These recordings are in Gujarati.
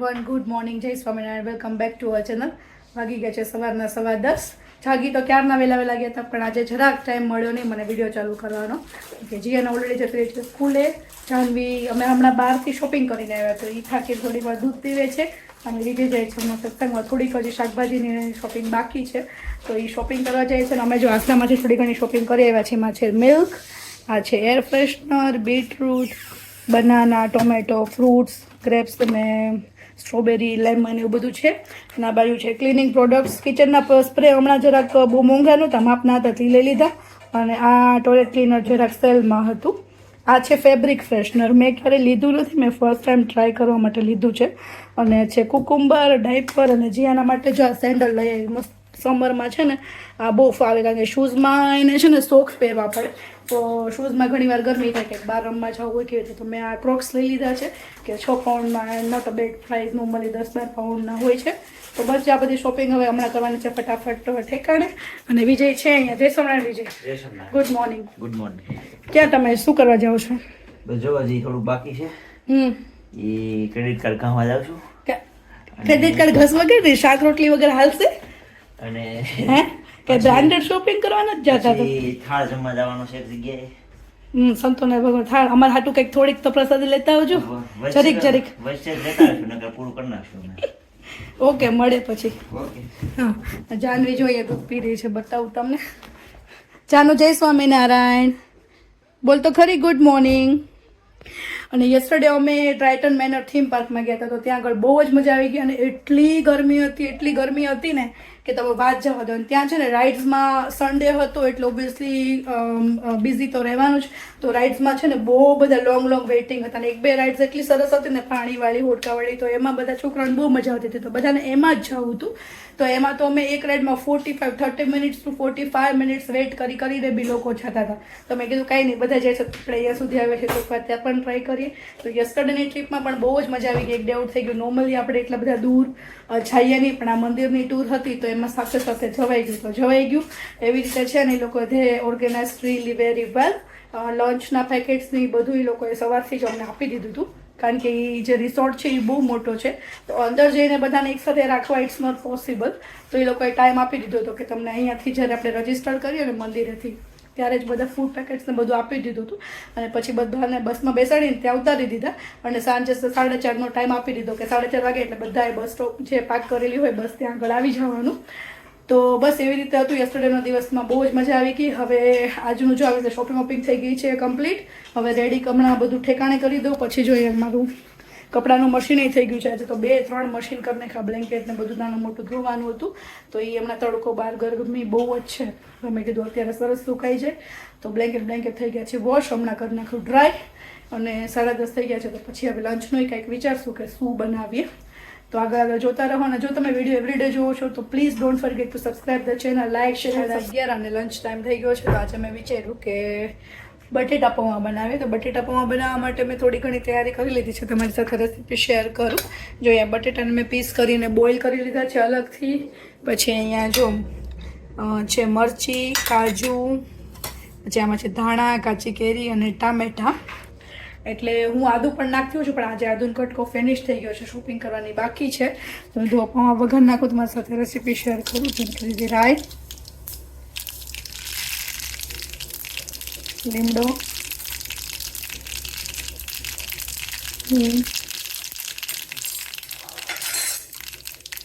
Everyone good morning Jai Swaminarayan welcome back to our channel વાગી ગયા છે સવારના સવા દસ. જાગી તો ક્યારના વહેલા વહેલા ગયા હતા, પણ આજે જરાક ટાઈમ મળ્યો નહીં. મને વીડિયો ચાલુ કરવાનો. કે જીયાને ઓલરેડી જતી રહી છે, સ્કૂલે જાનવી, અમે હમણાં બહારથી શોપિંગ કરીને આવ્યા તો એ થાકી થોડી વાર દૂધ પીવે છે અને લીધે જાય છે. હમણાં સત્સંગમાં થોડીક હજી શાકભાજીની શોપિંગ બાકી છે. તો એ શોપિંગ કરવા જાય છે અને અમે જો આસનામાંથી થોડી ઘણી શોપિંગ કરી આવ્યા છે એમાં છે મિલ્ક આ છે air freshener beetroot banana tomato fruits grapes અને સ્ટ્રોબેરી લેમન એવું બધું છે. આ બાજુ છે ક્લિનિંગ પ્રોડક્ટ્સ. કિચનના સ્પ્રે હમણાં જરાક બહુ મોંઘા નહોતા માપના હતા તે લઈ લીધા. અને આ ટોયલેટ ક્લીનર જરાક સેલમાં હતું. આ છે ફેબ્રિક ફ્રેશનર. મેં ક્યારેય લીધું નથી. મેં ફર્સ્ટ ટાઈમ ટ્રાય કરવા માટે લીધું છે. અને છે કુકુંબર, ડાયપર અને જીયાના માટે જો આ સેન્ડલ લઈ આવી મસ્ત સમરમાં છે ને આ બહુ ફાવે કારણ કે શૂઝમાં એને છે ને સોક્સ પહેરવા પડે. તો શૂઝમાં ઘણી વાર ગરમી થાય કે બહાર રમવા જવું હોય કેવી રીતે તો મેં આ ક્રોક્સ લઈ લીધા છે કે છ પાઉન્ડમાં not a bag price normally દસ બાર પાઉન્ડના હોય છે. તો બસ આ બધી શોપિંગ હવે હમણાં કરવાની છે ફટાફટ ઠેકાણે. અને વિજય છે અહીંયા Jai Vijay. Good morning good morning ક્યાં તમે શું કરવા જાઓ છો? જો હજી થોડું બાકી છે. હમ. એ ક્રેડિટ કાર્ડ કામમાં જાઉં છું. ક્રેડિટ કાર્ડ ઘસ વગર શાક રોટલી વગર હાલશે? અને હે? કે બ્રાન્ડેડ શોપિંગ કરવાના જ જતા હતા? થાળ જમવા જવાનું છે એક જગ્યાએ. હમ સંતોને ભગવાન થાળ. અમારા હાટું કંઈક થોડીક તો પ્રસાદી લેતા આવજો. જરીક જરીક. વચ્ચે લેતા આવશું નકર પૂરું કરી નાખશું ઓકે મળે પછી. ઓકે. હા જાનવી જોઈએ દૂધ પી રહી છે બતાવું તમને. જાનુ જય સ્વામિનારાયણ. બોલ તો ખરી ગુડ મોર્નિંગ અને યસ્ટરડે અમે ટ્રાઇટન મેનર થીમ પાર્કમાં ગયા હતા તો ત્યાં આગળ બહુ જ મજા આવી ગઈ અને એટલી ગરમી હતી એટલી ગરમી હતી ને કે તમે વાત જવા દો. ત્યાં છે ને રાઇડ્સમાં સન્ડે હતો એટલે ઓબ્વિયસલી બિઝી તો રહેવાનું જ. તો રાઇડ્સમાં છે ને બહુ બધા લોંગ લોંગ વેઇટિંગ હતા. અને એક બે રાઇડ્સ એટલી સરસ હતી ને પાણીવાળી, હોડકાવાળી, તો એમાં બધા છોકરાઓને બહુ મજા આવતી હતી. તો બધાને એમાં જ જવું હતું. તો એમાં તો અમે એક રાઇડમાં forty five thirty minutes to forty five minutes wait કરી, કરીને બી લોકો જતા હતા. તો મેં કીધું કાંઈ નહીં, બધા જાય છે આપણે અહીંયા સુધી આવે છે, તો ત્યાં પણ ટ્રાય કરીએ. તો યસ્ટરડેની ટ્રીપમાં પણ બહુ જ મજા આવી ગઈ. એક ડે થઈ ગયું. નોર્મલી આપણે એટલા બધા દૂર જઈએ નહીં, પણ આ મંદિરની ટૂર હતી તો એમાં સાથે સાથે જવાઈ ગયું. તો જવાઈ ગયું. એવી રીતે છે ને એ લોકો they organise really very well લંચના પેકેટ્સની બધું એ લોકોએ સવારથી જ અમને આપી દીધું હતું. કારણ કે એ જે રિસોર્ટ છે એ બહુ મોટો છે. તો અંદર જઈને બધાને એકસાથે રાખવા ઇટ્સ નોટ પોસિબલ તો એ લોકોએ ટાઈમ આપી દીધો હતો કે તમને અહીંયાથી જ્યારે આપણે રજિસ્ટર કરીએ ને મંદિરેથી. ત્યારે જ બધા ફૂડ પેકેટ્સને બધું આપી દીધું હતું. અને પછી બધાને બસમાં બેસાડીને ત્યાં ઉતારી દીધા. અને સાંજે સાડા ચારનો ટાઈમ આપી દીધો કે સાડા ચાર વાગે એટલે બધાએ બસ સ્ટોપ જે પાર્ક કરેલી હોય બસ ત્યાં આગળ આવી જવાનું. તો બસ એવી રીતે હતું. યસ્ટરડેના દિવસમાં બહુ જ મજા આવી ગઈ. હવે આજનું જો આવી રીતે શોપિંગ વોપિંગ થઈ ગઈ છે કમ્પ્લીટ હવે રેડી હમણાં બધું ઠેકાણે કરી દઉં. પછી જોઈએ મારું કપડાનું મશીન થઈ ગયું છે. આજે તો બે ત્રણ મશીન કરી ખા બ્લેન્કેટ ને બધું નાનું મોટું ધોવાનું હતું. તો એ હમણાં તડકો બહાર ગરમી બહુ જ છે. તો મેં કીધું અત્યારે સરસ સુકાઈ જાય. તો બ્લેન્કેટ બ્લેન્કેટ થઈ ગયા છે. વોશ હમણાં કરી નાખ્યું ડ્રાય અને સાડા દસ થઈ ગયા છે. તો પછી હવે લંચનો કંઈક વિચારશું કે શું બનાવીએ. તો આગળ આગળ જોતા રહો અને જો તમે વીડિયો એવરીડે જોવો છો તો please don't forget to subscribe the channel like share અગિયાર અને લંચ ટાઈમ થઈ ગયો છે. તો આજે મેં વિચાર્યું કે બટેટા પૌવા બનાવીએ તો બટેટા પૌવા બનાવવા માટે મેં થોડી ઘણી તૈયારી કરી લીધી છે. તમારી સાથે રેસીપી શેર કરું. જો અહીંયા બટેટાને મેં પીસ કરીને બોઇલ કરી લીધા છે અલગથી. પછી અહીંયા જો છે મરચી, કાજુ, પછી આમાં છે ધાણા, કાચી કેરી અને ટામેટા. એટલે હું આદુ પણ નાખતી છું, પણ આજે આદુનો કટકો ફિનિશ થઈ ગયો છે શોપિંગ કરવાની બાકી છે. તો જો પૌવા વગર નાખું, તમારી સાથે રેસીપી શેર કરું, જેમ કે રાઈ. લીમડો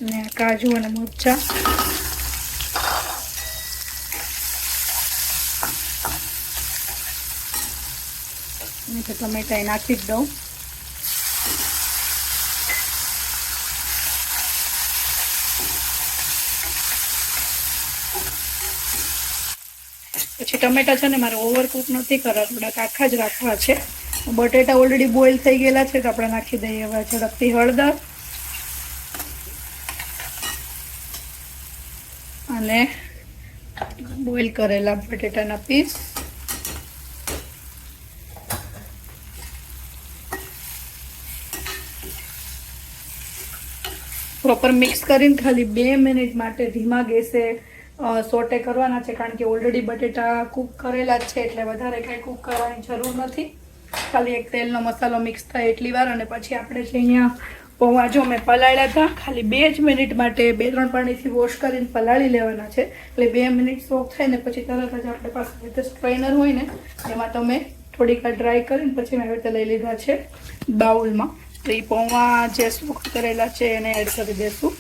અને કાજુ અને મરચા. ટમેટા એ નાખી જ દઉં. પછી ટમેટા છે ને મારે ઓવરકુક નથી કરવા થોડાક આખા જ રાખવા છે. બટેટા ઓલરેડી બોઇલ થઈ ગયેલા છે, તો આપણે નાખી દઈએ હવે ઝડપથી હળદર. અને બોઇલ કરેલા બટેટાના પીસ પ્રોપર મિક્સ કરીને ખાલી બે મિનિટ માટે ધીમા ગેસે સોટે કરવાના છે કારણ કે ઓલરેડી બટેટા કૂક કરેલા જ છે એટલે વધારે કાંઈ કૂક કરવાની જરૂર નથી. ખાલી એક તેલનો મસાલો મિક્સ થાય એટલી વાર અને પછી આપણે જે અહીંયા પૌવા જો મેં પલાળ્યા હતા, ખાલી બે જ મિનિટ માટે બે ત્રણ પાણીથી વોશ કરીને પલાળી લેવાના છે. એટલે બે મિનિટ સોક થાય ને પછી તરત જ આપણે પાસે રીતે સ્ટ્રેનર હોય ને, એમાં તમે થોડીક ડ્રાય કરીને પછી મેં રીતે લઈ લીધા છે બાઉલમાં. તો એ પૌવા જે સોક કરેલા છે એને એડ કરી દઈશું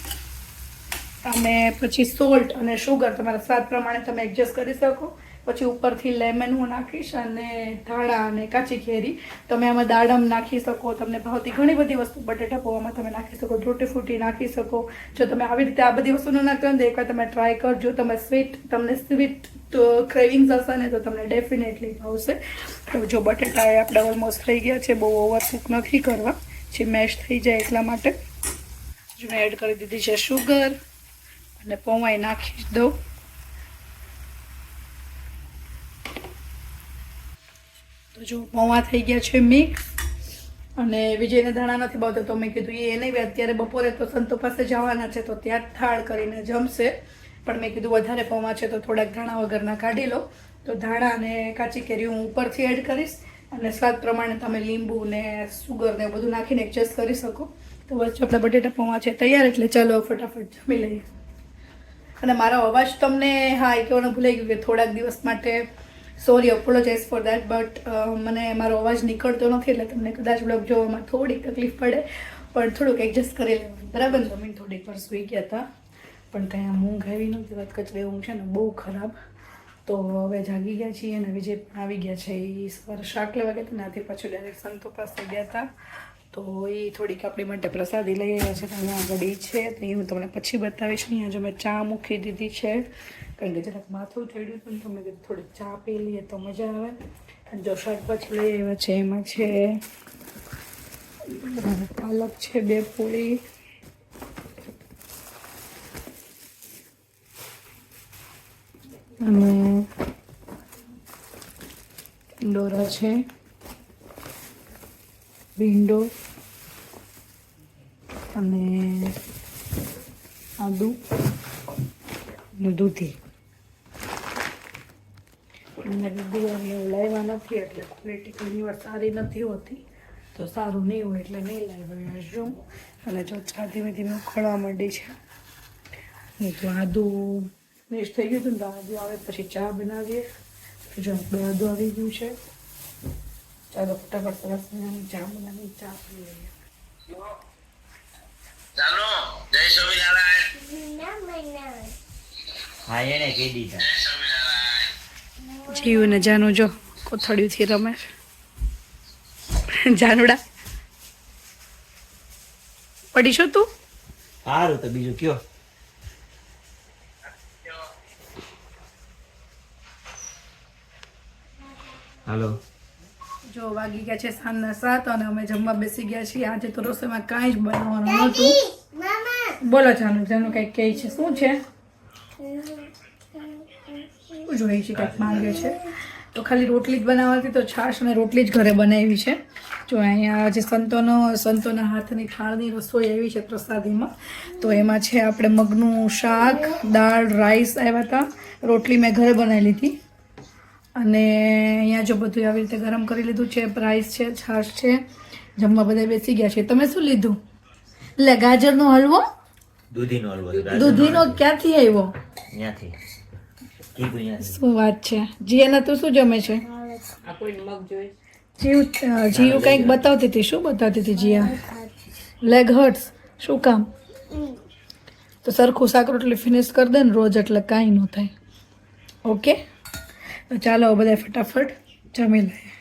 અને પછી સોલ્ટ અને શુગર તમારા સ્વાદ પ્રમાણે તમે એડજસ્ટ કરી શકો. પછી ઉપરથી લેમન હું નાખીશ અને ધાણા અને કાચી કેરી. તમે આમાં દાડમ નાખી શકો, તમને ભાવતી ઘણી બધી વસ્તુ બટેટા પૌવામાં તમે નાખી શકો ટૂટી ફૂટી નાખી શકો. જો તમે આવી રીતે આ બધી વસ્તુ ન નાખતો હોય તો એકવાર તમે ટ્રાય કરજો. તમે સ્વીટ તમને સ્વીટ ક્રેવિંગ્સ હશે ને તો તમને ડેફિનેટલી ભાવશે. તો જો બટેટા એ આપણે ઓલમોસ્ટ થઈ ગયા છે, બહુ ઓવરકુક નથી કરવા. જે મેશ થઈ જાય એટલા માટે. મેં એડ કરી દીધી છે શુગર અને પૌવાય નાખી દઉં. તો જો પૌવા થઈ ગયા છે મિક્સ અને વિજયને ધાણા નથી બાવતો, તો મેં કીધું એ નહીં, અત્યારે બપોરે તો સંતો પાસે જવાના છે, તો ત્યાં થાળ કરીને જમશે. પણ મેં કીધું વધારે પૌવા છે તો થોડાક ધાણા વગરના કાઢી લો. તો ધાણા અને કાચી કેરી હું ઉપરથી એડ કરીશ અને સ્વાદ પ્રમાણે તમે લીંબુ ને સુગર ને બધું નાખીને એડજસ્ટ કરી શકો. તો વચ્ચે આપણા બટેટા પૌવા છે તૈયાર, એટલે ચાલો ફટાફટ જમી લઈએ. અને મારો અવાજ તમને, હા, એ કહેવાનું ભૂલાઈ ગયું કે થોડાક દિવસ માટે. Sorry apologise for that but મને મારો અવાજ નીકળતો નથી એટલે તમને કદાચ બ્લોગ જોવામાં થોડીક તકલીફ પડે. પણ થોડુંક એડજસ્ટ કરી લેવાનું. બરાબર જમીન થોડીક વાર સૂઈ ગયા હતા. પણ આમ ઊંઘ આવી નહોતી, વાત કચરે ઊંઘ છે ને, બહુ ખરાબ. તો હવે જાગી ગયા છીએ અને વિજય પણ આવી ગયા છે. એ સવારે શાક લેવા ગયા હતા ત્યાંથી પાછું ડાયરેક્ટ સંતો પાસે ગયા હતા. તો એ થોડીક આપણી માટે પ્રસાદી લઈ આવ્યા છે તો અહીંયા આગળ છે. તો એ હું તમને પછી બતાવીશ. અહીંયા જો મેં ચા મૂકી દીધી છે. કારણ કે જરાક માથું ચડ્યું હતું ને તો મેં થોડીક ચા પી લઈએ તો મજા આવે. અને જો શાકભાજી લઈ આવ્યા છે, એમાં છે પાલક છે, બે પૂરી. અને ડોરા છે. ભીંડો. અને આદુ અને દૂધી. અને દૂધી અમે એવું લાવ્યા નથી એટલે ક્વોલિટી ઘણી વાર સારી નથી હોતી. તો સારું નહીં હોય એટલે નહીં લાવ્યા શું? અને જો ચા ધીમે ધીમે ઉખડવા માંડી છે. તો આદુ મિક્સ થઈ ગયું હતું ને આદુ આવે પછી ચા બનાવીએ. જો આપણે આદુ આવી ગયું છે. ચાલો ફટાફટ સરસ ચા બનાવી ચા પી લઈએ ચાલો જય સ્વામિનારાયણ હા એને કહી દીધા. જીવ ને જાનું જો કોથળીઓથી રમે. છે જાનુડા. પડીશું તું? સારું તો બીજું કયો. હાલો. જો વાગી ગયા છે સાંજના સાત અને અમે જમવા બેસી ગયા છીએ. આજે તો રસોઈમાં કાંઈ જ બનાવવાનું નહોતું. બોલો જાનુ જાનુ કંઈક કહે છે. શું છે? જોઈએ છે કંઈક માંગે છે. તો ખાલી રોટલી જ બનાવવાથી તો છાશ અને રોટલી જ ઘરે બનાવી છે. જો અહીંયા જે સંતોનો, સંતોના હાથની થાળની રસોઈ આવી છે પ્રસાદીમાં, તો એમાં છે આપણે મગનું શાક, દાળ, રાઈસ આવ્યા હતા. રોટલી મેં ઘરે બનાવી લીધી. અને અહીંયા જો બધું આવી રીતે ગરમ કરી લીધું છે, રાઈસ છે, છાશ છે, જમવા બધા બેસી ગયા છે. તમે શું લીધું? એટલે ગાજરનો હલવો. દૂધીનો હલવો દૂધીનો ક્યાંથી આવ્યો? ત્યાંથી શું વાત છે? જીયાના તું શું જમે છે? જીવ જીવ કંઈક બતાવતી હતી. શું બતાવતી હતી જીયા? લેગ હર્ટ્સ શું કામ? તો સરખું શાક રોટલી ફિનિશ કરી દે ને રોજ એટલે કાંઈ ન થાય. ઓકે તો ચાલો બધા ફટાફટ જમી લઈએ.